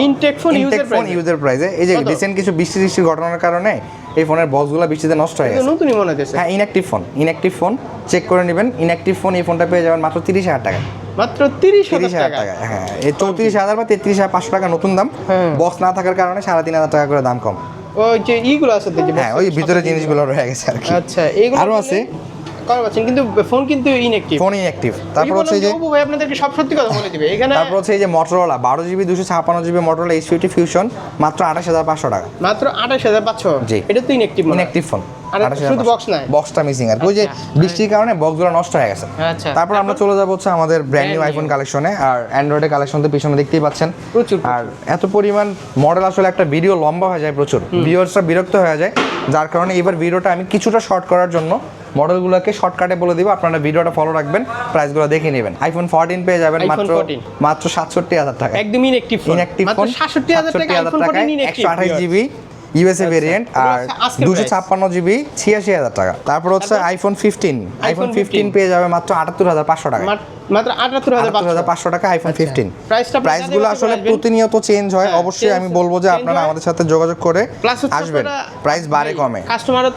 ইনটেক ফোন ইউজার ফোন ইউজের প্রাইসে এই যে রিসেন্ট কিছু বৃষ্টি বৃষ্টির ঘটনার কারণে এই ফোনের বক্সগুলো বৃষ্টিতে নষ্ট হয়ে গেছে। নতুনই মনে হচ্ছে হ্যাঁ inactive phone inactive phone check করে নেবেন। ইনঅ্যাক্টিভ ফোন এই ফোনটা পেয়ে যাবেন মাত্র তিরিশ হাজার টাকা মাত্র তিরিশ হাজার টাকা টাকা হ্যাঁ এই চৌত্রিশ হাজার বা তেত্রিশ হাজার পাঁচশো টাকা নতুন দাম। হ্যাঁ। বক্স না থাকার কারণে সাড়ে তিন হাজার টাকা করে দাম কম। ওই যে ইগুলো আছে দেখি হ্যাঁ ওই ভিতরে জিনিসগুলো রয়ে গেছে আর কি। আচ্ছা এইগুলো আরও আছে। করা পাচ্ছেন কিন্তু ফোন কিন্তু ইনঅ্যাক্টিভ ফোন ইনঅ্যাক্টিভ তারপর হচ্ছে যে ভাই আপনাদেরকে সব সত্যি কথা বলে দিবে। এখানে তারপর হচ্ছে এই যে মটোরোলা বারো জিবি দুশো ছাপ্পান্ন GB Motorola H fifty fusion মাত্র আঠাশ হাজার পাঁচশো টাকা। মাত্র আঠাশ হাজার পাঁচশো? জি। এটা তো ইনঅ্যাক্টিভ ইনঅ্যাক্টিভ ফোন শুধু নাই? বক্সটা মিসিং আর ওই যে আচ্ছা। বৃষ্টির কারণে বক্সগুলো নষ্ট হয়ে গেছে। আচ্ছা। তারপর আমরা চলে যাব হচ্ছে আমাদের ব্র্যান্ড নিউ আইফোন কালেকশনে আর অ্যান্ড্রয়েডের কালেকশন তো পিছনে দেখতেই পাচ্ছেন। প্রচুর, আর এত পরিমাণ মডেল আসলে একটা ভিডিও লম্বা হয়ে যায় প্রচুর। ভিউয়ার্সরা বিরক্ত হয়ে যায়। যার কারণে এবার ভিডিওটা আমি কিছুটা শর্ট করার জন্য মডেলগুলোকে শর্টকাটে বলে দিব আপনারা ভিডিওটা ফলো রাখবেন প্রাইসগুলো দেখে নেবেন। আইফোন ফোরটিন পেয়ে যাবেন মাত্র মাত্র সাতষট্টি হাজার টাকা। একদম ইনঅ্যাক্টিভ ফোন ফোন 67000 টাকা আইফোন 14 ইনঅ্যাক্টিভ একশো আঠাশ জিবি ইউএসএ ভেরিয়েন্ট আর দুশো ছাপ্পান্ন জিবি ছিয়াশি হাজার টাকা। তারপর হচ্ছে আইফোন ফিফটিন আইফোন ফিফটিন পেয়ে যাবে মাত্র আটাত্তর হাজার পাঁচশো টাকা মাত্র আটাত্তর হাজার পাঁচশো। টাকা আইফোন ফিফটিন প্রাইসটা আপনারা প্রাইসগুলো আসলে প্রতিনিয়ত চেঞ্জ হয়। হ্যাঁ, অবশ্যই আমি বলব যে আপনারা আমাদের সাথে যোগাযোগ করে আসবেন। প্রাইস বাড়ে কমে।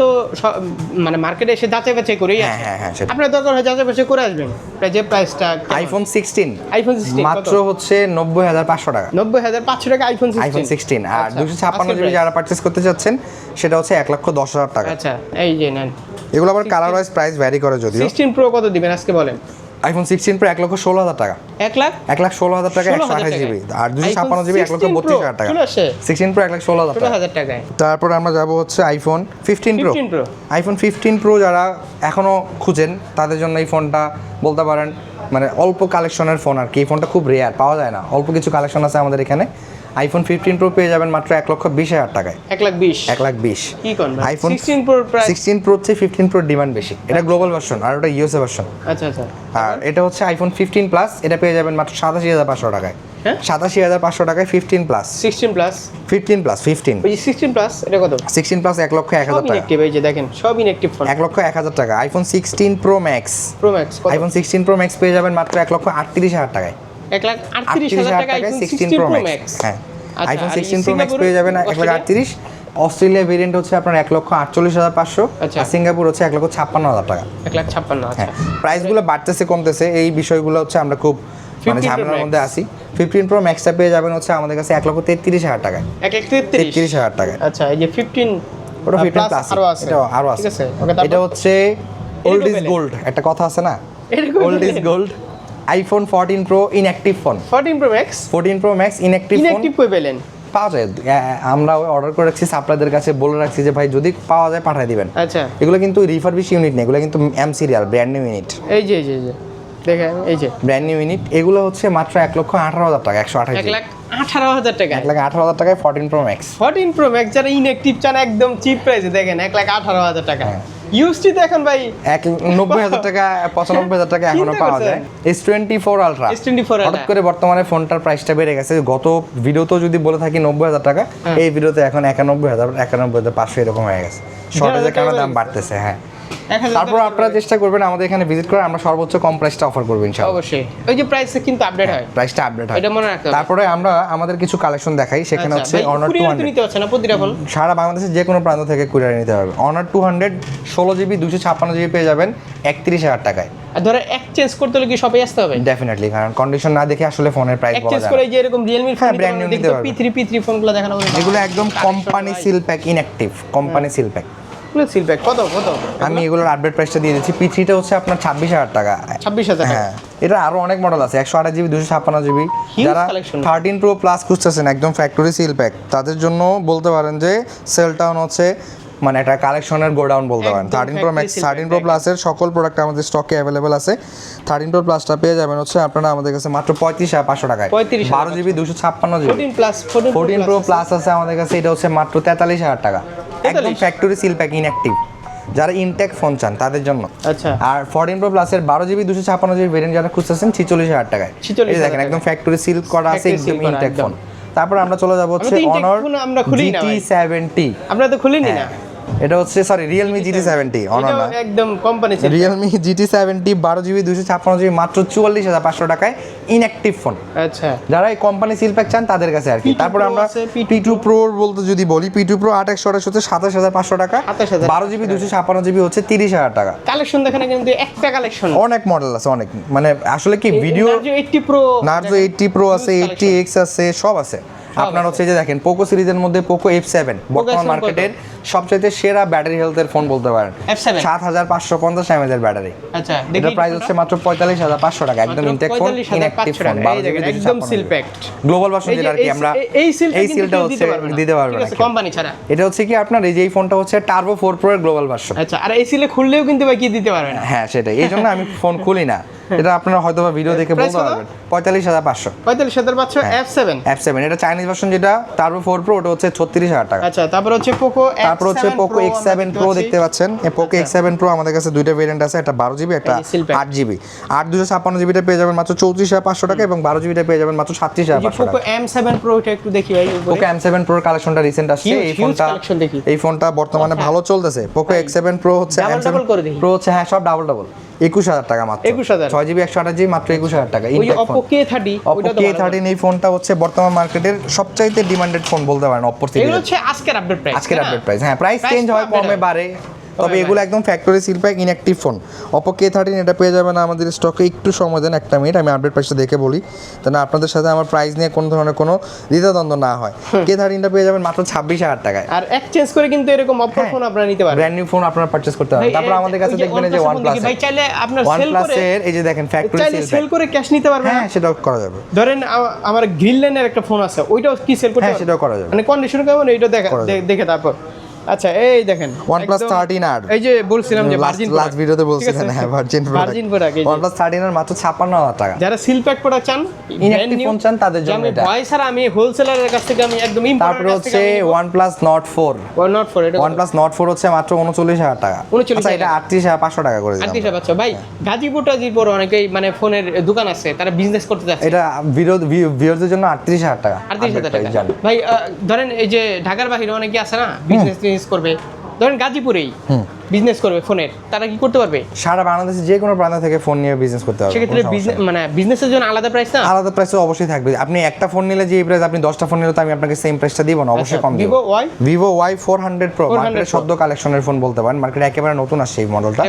তো মানে মার্কেটে এসে যাচাই বাছাই করেই হ্যাঁ, হ্যাঁ, হ্যাঁ, সেটা। আপনার দরকার হয় যাচাই বাছাই করে আসবেন। যে প্রাইসটা আইফোন সিক্সটিন আইফোন 16 মাত্র হচ্ছে নব্বই হাজার পাঁচশো টাকা। নব্বই হাজার পাঁচশো টাকা আইফোন আইফোন সিক্সটিন আর আচ্ছা, দুশো ছাপ্পান্ন জিবি যারা পারচেস করতে চাচ্ছেন সেটা হচ্ছে এক লক্ষ দশ হাজার টাকা। আচ্ছা এই যে নেন। এগুলো আবার কালার ওয়াইজ প্রাইস ভ্যারি করে যদিও। সিক্সটিন প্রো কত দিবেন? আজকে বলেন। আইফোন সিক্সটিন প্রো এক লক্ষ ষোলো হাজার টাকা। এক লাখ? এক লাখ ষোলো হাজার টাকা একশো আঠাশ জিবি আর দুশো ছাপ্পান্ন জিবি এক লক্ষ 16 বত্রিশ হাজার টাকা। সিক্সটিন প্রো এক লাখ ষোলো হাজার টাকা। তারপরে আমরা যাব হচ্ছে iPhone fifteen pro iPhone fifteen pro যারা এখনও খুঁজেন তাদের জন্য এই ফোনটা বলতে পারেন মানে অল্প কালেকশনের ফোন আর কি। এই ফোনটা খুব রেয়ার পাওয়া যায় না। অল্প কিছু কালেকশন আছে আমাদের এখানে। আইফোন ফিফটিন প্রো পেয়ে যাবেন মাত্র এক লক্ষ বিশ হাজার টাকায়। এক লাখ বিশ? এক লাখ বিশ। IPhone sixteen price sixteen pro হচ্ছে ফিফটিন প্রোর ডিমান্ড বেশি। এটা গ্লোবাল ভার্সন আর ওটা ইউএসএ ভার্সন আচ্ছা আচ্ছা। আর এটা হচ্ছে আইফোন ফিফটিন প্লাস এটা পেয়ে যাবেন মাত্র সাতাশি হাজার পাঁচশো টাকায়। হ্যাঁ? সাতাশি হাজার পাঁচশো টাকায় fifteen plus sixteen plus fifteen plus fifteen ওই সিক্সটিন প্লাস এটা কত? সিক্সটিন প্লাস এক লক্ষ এক হাজার টাকা। এই যে দেখেন সব ইনঅ্যাক্টিভ ফোন এক লক্ষ এক হাজার টাকা। IPhone sixteen pro max pro max iPhone sixteen pro max পেয়ে যাবেন মাত্র এক লক্ষ আটত্রিশ হাজার টাকায়। এক লাখ আটত্রিশ আটত্রিশ হাজার হাজার টাকায় sixteen sixteen pro pro max max হ্যাঁ আচ্ছা, আইফোন সিক্সটিন প্রো ম্যাক্স পেয়ে যাবেন এক লাখ অস্ট্রেলিয়া? আটত্রিশ। অস্ট্রেলিয়া ভেরিয়েন্ট হচ্ছে আপনার এক লক্ষ আটচল্লিশ হাজার পাঁচশো আচ্ছা। আর সিঙ্গাপুর হচ্ছে এক লক্ষ ছাপ্পান্ন হাজার টাকা। এক লাখ ছাপ্পান্ন আচ্ছা। হ্যাঁ প্রাইসগুলো বাড়তেছে কমতেছে এই বিষয়গুলো হচ্ছে আমরা খুব মানে ঝামেলার মধ্যে আসি ফিফটিন প্রো ম্যাক্সটা পেয়ে যাবেন হচ্ছে আমাদের কাছে এক লক্ষ তেত্রিশ হাজার টাকায়। এক লাখ তেত্রিশ। হাজার টাকায়। আচ্ছা এই যে ফিফটিন ওটা ফিফটিন প্লাস আরও আছে। এটা আরও আছে। এটা হচ্ছে ওল্ড ইজ গোল্ড একটা কথা আছে না? Old is gold iPhone fourteen pro inactive phone fourteen pro max fourteen pro max inactive inactive কই পেলেন পাওয়া যায়। আমরা অর্ডার করে রাখছি সাপ্লাইদের কাছে বলে রাখছি যে ভাই যদি পাওয়া যায় পাঠিয়ে দিবেন। আচ্ছা। এগুলো কিন্তু রিফারবিশ ইউনিট নেই এগুলো কিন্তু M serial brand new unit এই যে এই যে এই যে দেখেন এই যে। ব্র্যান্ড নিউ ইউনিট এগুলো হচ্ছে মাত্র এক লক্ষ আঠারো হাজার টাকা একশো আঠাশ এক লাখ আঠারো হাজার টাকা। এক লাখ আঠারো হাজার টাকায় fourteen pro max fourteen pro max যারা ইনঅ্যাক্টিভ চান একদম চিপ প্রাইসে দেখেন এক লাখ আঠারো হাজার টাকা। ইউজটি দেখেন ভাই এক নব্বই হাজার টাকা পঁচানব্বই হাজার টাকা এখনও পাওয়া যায়। S twenty four ultra S24 হঠাৎ করে বর্তমানে ফোনটার প্রাইসটা বেড়ে গেছে। গত ভিডিওতেও যদি বলে থাকি নব্বই হাজার টাকা হ্যাঁ। এই ভিডিওতে এখন একানব্বই হাজার একানব্বই হাজার পাঁচশো এরকম হয়ে গেছে। শর্টেজের কারণে দাম বাড়তেছে হ্যাঁ। তারপর আপনারা চেষ্টা করবেন আমাদের এখানে ভিজিট করে আমরা সর্বোচ্চ কম প্রাইসটা অফার করব ইনশাআল্লাহ। অবশ্যই। ওই যে প্রাইস কিন্তু আপডেট হয়। প্রাইসটা আপডেট হয়। এটা মনে রাখতে হবে। তারপরে আমরা আমাদের কিছু কালেকশন দেখাই। সেখানে আচ্ছা, হচ্ছে অনার টু courier তো হান্ড্রেড নিতে পারছে না প্রতিটা ফোন সারা বাংলাদেশের যে কোনো প্রান্ত থেকে কুরিয়ার নিতে পারবে অনার টু হান্ড্রেড ষোলো জিবি দুশো ছাপ্পান্ন জিবি পেয়ে যাবেন একত্রিশ হাজার টাকায়। আর ধরে এক্সচেঞ্জ করতে হলে কি শপে আসতে হবে? ডেফিনেটলি কারণ কন্ডিশন না দেখে আসলে ফোনের প্রাইস বলা এক্সচেঞ্জ করে যে এরকম রিয়েলমি হ্যাঁ, ব্র্যান্ড new নিতে পারবে। পি থ্রি পি থ্রি ফোনগুলো দেখানো হবে এগুলো একদম company seal pack inactive company seal pack seal pack কত কত? আমি এগুলোর আপডেট প্রাইসটা দিয়ে দিচ্ছি। পি থ্রিটা হচ্ছে আপনার ছাব্বিশ হাজার টাকা। ছাব্বিশ হাজার হ্যাঁ। এটা আরও অনেক মডেল আছে। একশো আঠাশ জিবি দুশো ছাপ্পান্ন জিবি যারা থার্টিন প্রো প্লাস খুঁজতেছেন একদম ফ্যাক্টরি সিল প্যাক তাদের জন্য বলতে পারেন যে সেলটাউন হচ্ছে মানে একটা কালেকশনের গোডাউন বলতে পারেন। Thirteen pro max thirteen pro. প্লাসের সকল প্রোডাক্ট আমাদের স্টকে অ্যাভেলেবেল আছে। থার্টিন প্রো প্লাসটা পেয়ে যাবেন হচ্ছে আপনারা আমাদের কাছে মাত্র পঁয়ত্রিশ হাজার পাঁচশো টাকায়। 35,000 বারো জিবি দুশো ছাপ্পান্ন GB fourteen plus fourteen fourteen pro plus আছে। আমাদের কাছে এটা হচ্ছে মাত্র তেতাল্লিশ হাজার টাকা। একদম ফ্যাক্টরি সিল প্যাক ইনঅ্যাক্টিভ যারা ইনটেক ফোন চান তাদের জন্য। আচ্ছা। আর ফোরটিন প্রো প্লাসের বারো জিবি দুশো ছাপ্পান্ন জিবি ভেরিয়েন্ট যারা খুঁজতেছেন ছিচল্লিশ হাজার টাকায়। 46,000 দেখেন একদম ফ্যাক্টরি সিল করা আছে একদম ইনটেক ফোন তারপর আমরা চলে যাব হচ্ছে অনর আমরা খুলি না জিটি সেভেন্টি আপনারা তো খুলিনি না। এটা হচ্ছে sorry Realme GT seventy Honor একদম কোম্পানি রিয়েলমি জিটি সেভেন্টি বারো জিবি দুশো ছাপ্পান্ন জিবি মাত্র চুয়াল্লিশ হাজার পাঁচশো টাকায় ইনঅ্যাক্টিভ ফোন আচ্ছা। যারা এই কোম্পানি সিল প্যাক চান তাদের কাছে আর কি। P2 তারপরে আমরা P2 পি টু প্রো বলতে যদি বলি পি টু প্রো আট একশো আঠাশ হচ্ছে সাতাশ হাজার পাঁচশো টাকা। 27,000 বারো জিবি দুশো ছাপ্পান্ন জিবি হচ্ছে তিরিশ হাজার টাকা। কালেকশন দেখেন কিন্তু একটা কালেকশন অনেক মডেল আছে অনেক। মানে আসলে কি video eighty pro Narzo eighty pro আছে এইটটি এক্স আছে সব আছে। আপনার হচ্ছে যে দেখেন পোকো সিরিজের মধ্যে পোকো এফ সেভেন বর্তমান F7 মার্কেটের সবচাইতে সেরা ব্যাটারি হেলথের ফোন বলতে পারেন। সাত হাজার পাঁচশো পঞ্চাশ এমএজের ব্যাটারি আচ্ছা প্রাইস হচ্ছে মাত্র পঁয়তাল্লিশ হাজার পাঁচশো টাকা একদম ইনটেক ফোন ইনঅ্যাক্টিভ ফোন একদম packed। গ্লোবাল ভার্সন যেটা আর কি আমরা এই- সিলটা এই সিলটা হচ্ছে দিতে পারবে না। কোম্পানি ছাড়া। এটা হচ্ছে কি আপনার এই যে এই ফোনটা হচ্ছে টার্বো ফোর প্রো এর গ্লোবাল ভার্সন আচ্ছা আর এই সিলে খুললেও কিন্তু ভাই কি দিতে পারবে না? হ্যাঁ সেটাই। এই জন্য আমি ফোন খুলি না। এটা আপনারা হয়তো বা ভিডিও দেখে বলতে পারবেন। পঁয়তাল্লিশ হাজার পাঁচশো। পঁয়তাল্লিশ হাজার পাঁচশো। এফ সেভেন এফ সেভেন এটা চাইনিজ ভার্সন যেটা টার্বো ফোর প্রো ওটা হচ্ছে ছত্রিশ হাজার টাকা। আচ্ছা তারপর হচ্ছে পোকো তারপর হচ্ছে পোকো এক্স সেভেন প্রো দেখতে পাচ্ছেন। এই পোকো এক্স সেভেন প্রো আমাদের কাছে দুইটা ভেরিয়েন্ট আছে একটা বারো জিবি একটা। আট জিবি আট দুশো ছাপ্পান্ন জিবিটা পেয়ে যাবেন মাত্র চৌত্রিশ হাজার পাঁচশো টাকা এবং বারো জিবিটা পেয়ে যাবেন মাত্র সাতত্রিশ হাজার পাঁচশো টাকা। এম সেভেন প্রো এটা একটু দেখি ভাই। পোকো এম সেভেন প্রোর কালেকশনটা রিসেন্ট আসছে। এই ফোনটা এই ফোনটা বর্তমানে আচ্ছা। ভালো চলতেছে। পোকো এক্স সেভেন প্রো হচ্ছে এম সেভেন। প্রো হচ্ছে হ্যাঁ সব ডাবল ডাবল একুশ হাজার টাকা মাত্র। 21,000 ছয় জিবি একশো আঠাশ জিবি মাত্র একুশ হাজার টাকা। Oppo K thirty Oppo K thirteen এই ফোনটা হচ্ছে বর্তমান মার্কেটের সবচাইতে ডিমান্ডেড ফোন বলতে পারেন অপোর থেকে হচ্ছে আজকের আপডেট প্রাইস আজকের আপডেট প্রাইস হ্যাঁ প্রাইস চেঞ্জ হয় কমে বাড়ে। তবে এগুলো একদম factory seal pack inactive phone Oppo K thirteen এটা পেয়ে যাবেন আমাদের স্টকে একটু সময় দেন একটা মিনিট আমি আপডেট প্রাইসটা দেখে বলি। তাহলে আপনাদের সাথে আমার প্রাইস নিয়ে কোনো ধরনের কোনো দ্বিধাদ্বন্দ্ব না হয়। কে থার্টিনটা পেয়ে যাবেন মাত্র ছাব্বিশ হাজার টাকায়। আর এক্সচেঞ্জ করে কিন্তু এরকম অপো হ্যাঁ। ফোন আপনারা নিতে পারেন ব্র্যান্ড নিউ ফোন আপনারা পারচেজ করতে পারেন তারপর আমাদের কাছে দেখবেন যে ওয়ান দেখি, ভাই চাইলে আপনার ওয়ান সেল করে এই যে দেখেন ফ্যাক্টরি সিল সেল করে ক্যাশ নিতে পারবেন হ্যাঁ সেটাও করা যাবে। ধরেন আমার গ্রিন লাইনের একটা ফোন আছে ওইটাও কি সেল করতে হ্যাঁ? সেটাও করা যাবে। মানে কন্ডিশন কেমন? এইটা দেখা দেখে তারপর। আচ্ছা এই দেখেন OnePlus একদম- 13 আর। এই যে বলছিলাম যে ভার্জিন লাস্ট ভিডিওতে বলছিলেন হ্যাঁ ভার্জিন ভার্জিন প্রোডাক্ট থার্টিন এর মাত্র ছাপ্পান্ন হাজার টাকা। যারা সিল প্যাক প্রোডাক্ট চান new, phone চান তাদের জন্য এটা। ভয় ছাড়া আমি হোলসেলারের কাছ থেকে আমি একদম তারপরে হচ্ছে OnePlus Nord 4 নট ফর এটা OnePlus Nord 4 হচ্ছে মাত্র উনচল্লিশ হাজার টাকা। আচ্ছা এটা আটত্রিশ হাজার পাঁচশো টাকা করে দিলাম। আটত্রিশ পাচ্ছ ভাই গাজীপুর টাজিপুর অনেকেই মানে ফোনের দোকান আছে তারা বিজনেস করতে যাচ্ছে। এটা বিরোধ ভিউয়ারদের জন্য আটত্রিশ হাজার টাকা। আটত্রিশ হাজার Update price টাকা। ভাই ধরেন এই যে ঢাকার বাহিরে অনেকে আছে না বিজনেস টিজনেস করবে। ধরেন গাজীপুরেই বিজনেস করবে ফোনের তারা কি করতে পারবে? সারা বাংলাদেশে যে কোনো প্রান্ত থেকে ফোন নিয়ে বিজনেস করতে হবে সেক্ষেত্রে বিজনেস মানে বিজনেসের জন্য আলাদা প্রাইস না? আলাদা প্রাইস অবশ্যই থাকবে। আপনি একটা ফোন নিলে যে প্রাইস আপনি দশটা ফোন নিলে তো আমি আপনাকে সেম প্রাইসটা দিব না অবশ্যই কম দিব। Vivo Y Vivo Y four hundred pro মার্কেটের সদ্য কালেকশনের ফোন বলতে পারেন মার্কেটে একেবারে নতুন আসছে এই মডেলটা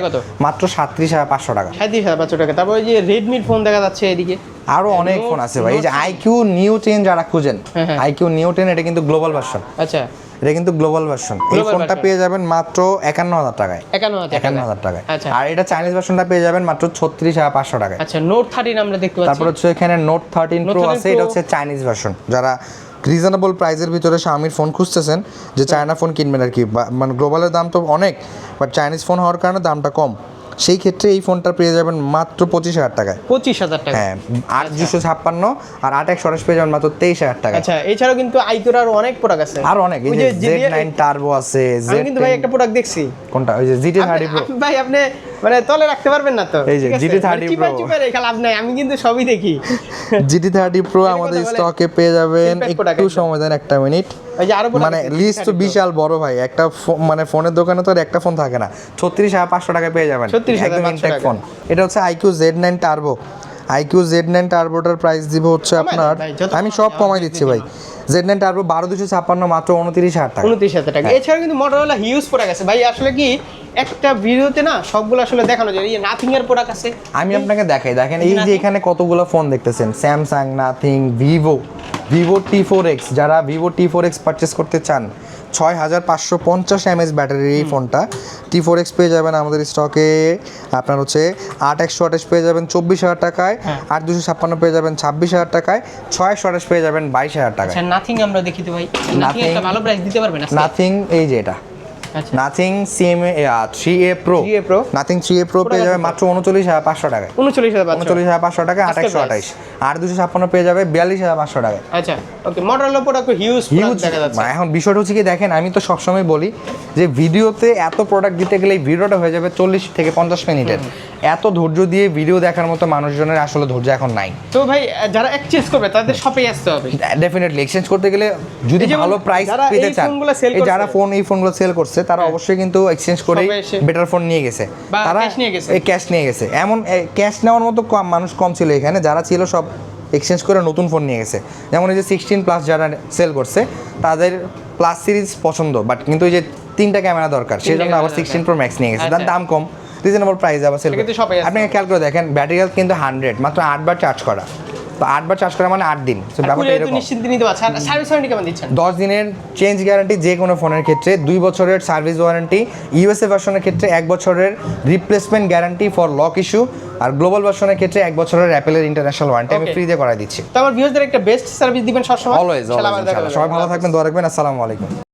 মাত্র সাতত্রিশ হাজার পাঁচশো টাকা। সাঁত্রিশ হাজার পাঁচশো টাকা। তারপর ওই যে রেডমির ফোন দেখা যাচ্ছে এদিকে। আরও অনেক ফোন আছে ভাই। এই যে আইকিউ নিউ টেন যারা খুঁজেন। আইকিউ নিউ টেন এটা কিন্তু গ্লোবাল ভার্সন আচ্ছা। এটা কিন্তু গ্লোবাল ভার্সন এই ফোনটা পেয়ে যাবেন মাত্র একান্ন হাজার টাকায়। একান্ন হাজার টাকায়। আচ্ছা। আর এটা চাইনিজ ভার্সনটা পেয়ে যাবেন মাত্র ছত্রিশ হাজার পাঁচশো টাকায়। আচ্ছা নোট থার্টিন আমরা দেখতে পাচ্ছি। তারপর হচ্ছে এখানে নোট থার্টিন প্রো আছে এটা হচ্ছে চাইনিজ ভার্সন যারা রিজনেবল প্রাইসের ভিতরে শাওমির ফোন খুঁজতেছেন যে চায়না ফোন কিনবেন আর কি। মানে গ্লোবালের দাম তো অনেক বাট চাইনিজ ফোন হওয়ার কারণে দামটা কম। সেই ক্ষেত্রে এই ফোনটা পেয়ে যাবেন মাত্র পঁচিশ হাজার টাকায়। পঁচিশ হাজার টাকা। হ্যাঁ আট দুশো ছাপ্পান্ন আর আট একশো আঠাশ পেয়ে যাবেন মাত্র তেইশ হাজার টাকা আচ্ছা এছাড়াও কিন্তু আইকোর আরও অনেক প্রোডাক্ট আছে। আর অনেক এই যে যে জেড নাইন টার্বো আছে আমি কিন্তু ভাই একটা প্রোডাক্ট দেখছি। কোনটা? ওই যে জিটি থার্টি প্রো ভাই আপনি মানে তলে রাখতে পারবেন না তো। এই যে? GT30 মানে চিপায় রেখে লাভ নাই আমি কিন্তু সবই দেখি। জিটি থার্টি প্রো আমাদের স্টকে পেয়ে যাবেন। একটু সময় দেন একটা মিনিট মানে লিস্ট তো বিশাল বড় ভাই একটা মানে ফোনের দোকানে তো আর একটা ফোন থাকে না। ছত্রিশ হাজার পাঁচশো টাকায় পেয়ে যাবেন। 36,500 একদম ইনটেক ফোন এটা হচ্ছে iQOO Z nine turbo iQOO Z nine টার্বোটার price দিব হচ্ছে আপনার আমি সব কমাই দিচ্ছি ভাই। জেড নাইন টার্বো বারো দুশো ছাপ্পান্ন মাত্র উনত্রিশ হাজার টাকা। উনত্রিশ হাজার টাকা। এছাড়া কিন্তু মোটরওয়ালা হিউজ পড়ে গেছে ভাই আসলে কি একটা ভিডিওতে না সবগুলো আসলে দেখানো যায়। এই নাথিং এর প্রোডাক্ট আছে। আমি আপনাকে দেখাই। দেখেন এই যে এখানে কতগুলো ফোন দেখতেছেন? Samsung Nothing Vivo Vivo T four X যারা Vivo T four X purchase করতে চান ছয় হাজার পাঁচশো পঞ্চাশ এমএস ব্যাটারির এই ফোনটা। টি ফোর এক্স পেয়ে যাবেন আমাদের স্টকে আপনার হচ্ছে আট একশো আঠাশ পেয়ে যাবেন চব্বিশ হাজার টাকায় হ্যাঁ। আট দুশো ছাপ্পান্ন পেয়ে যাবেন ছাব্বিশ হাজার টাকায় ছয় একশো আঠাশ পেয়ে যাবেন বাইশ হাজার টাকা আচ্ছা নাথিং আমরা দেখি তো ভাই নাথিং ভালো প্রাইস দিতে পারবেন নাথিং এই যে এটা। আচ্ছা Nothing CMA three A pro 3A Pro? Nothing three A pro পেয়ে যাবে মাত্র উনচল্লিশ হাজার পাঁচশো টাকায়। উনচল্লিশ হাজার উনচল্লিশ হাজার পাঁচশো টাকা একশো price? আঠাইশ আট দুশো ছাপ্পান্ন পেয়ে যাবে বিয়াল্লিশ হাজার পাঁচশো টাকায়। আচ্ছা ওকে প্রোডাক্ট হিউজ হিউজ দেখা যাচ্ছে। এখন বিষয়টা হচ্ছে কি দেখেন আমি তো সবসময় বলি যে ভিডিওতে এত প্রোডাক্ট দিতে গেলে এই ভিডিওটা হয়ে যাবে চল্লিশ থেকে পঞ্চাশ মিনিটের। এত ধৈর্য দিয়ে ভিডিও দেখার মতো মানুষজনের আসলে ধৈর্য এখন নাই। তো ভাই যারা এক্সচেঞ্জ করবে তাদের শপে আসতে হবে। ডেফিনেটলি এক্সচেঞ্জ করতে গেলে যদি ভালো প্রাইস পেতে চান এই যারা ফোন এই ফোনগুলো সেল করছে তারা অবশ্যই কিন্তু এক্সচেঞ্জ করে বেটার ফোন নিয়ে গেছে। তারা ক্যাশ নিয়ে গেছে। এমন ক্যাশ নেওয়ার মতো কম মানুষ কম ছিল এখানে যারা ছিল সব এক্সচেঞ্জ করে নতুন ফোন নিয়ে গেছে। যেমন এই যে সিক্সটিন প্লাস যারা সেল করছে তাদের প্লাস সিরিজ পছন্দ বাট কিন্তু এই যে তিনটা ক্যামেরা দরকার সেই জন্য আবার। সিক্সটিন প্রো ম্যাক্স নিয়ে গেছে। তার আচ্ছা। দাম কম রিজনেবল প্রাইস আবার সেল আপনি খেয়াল করে দেখেন ব্যাটারি হেলথ কিন্তু হান্ড্রেড মাত্র আটবার চার্জ করা। তো আটবার চার্জ করা মানে আট দিন। তো ব্যাপারটা এরকম। নিশ্চিন্তে নিতে পারছে। সার্ভিস ওয়ারেন্টি কেমন দিচ্ছেন? দশ দিনের চেঞ্জ গ্যারান্টি যে কোনো ফোনের ক্ষেত্রে দুই বছরের সার্ভিস ওয়ারেন্টি ইউএসএ ভার্সনের ক্ষেত্রে এক বছরের replacement guarantee for lock issue R global ভার্সনের ক্ষেত্রে এক বছরের অ্যাপেলের ইন্টারন্যাশনাল ওয়ারেন্টি আমি ফ্রিতে করাই দিচ্ছি। তো আমার ভিউজদের একটা বেস্ট সার্ভিস দিবেন সবসময়। অলওয়েজ দেখা সবাই ভালো থাকবেন দোয়া রাখবেন আসসালামু আলাইকুম।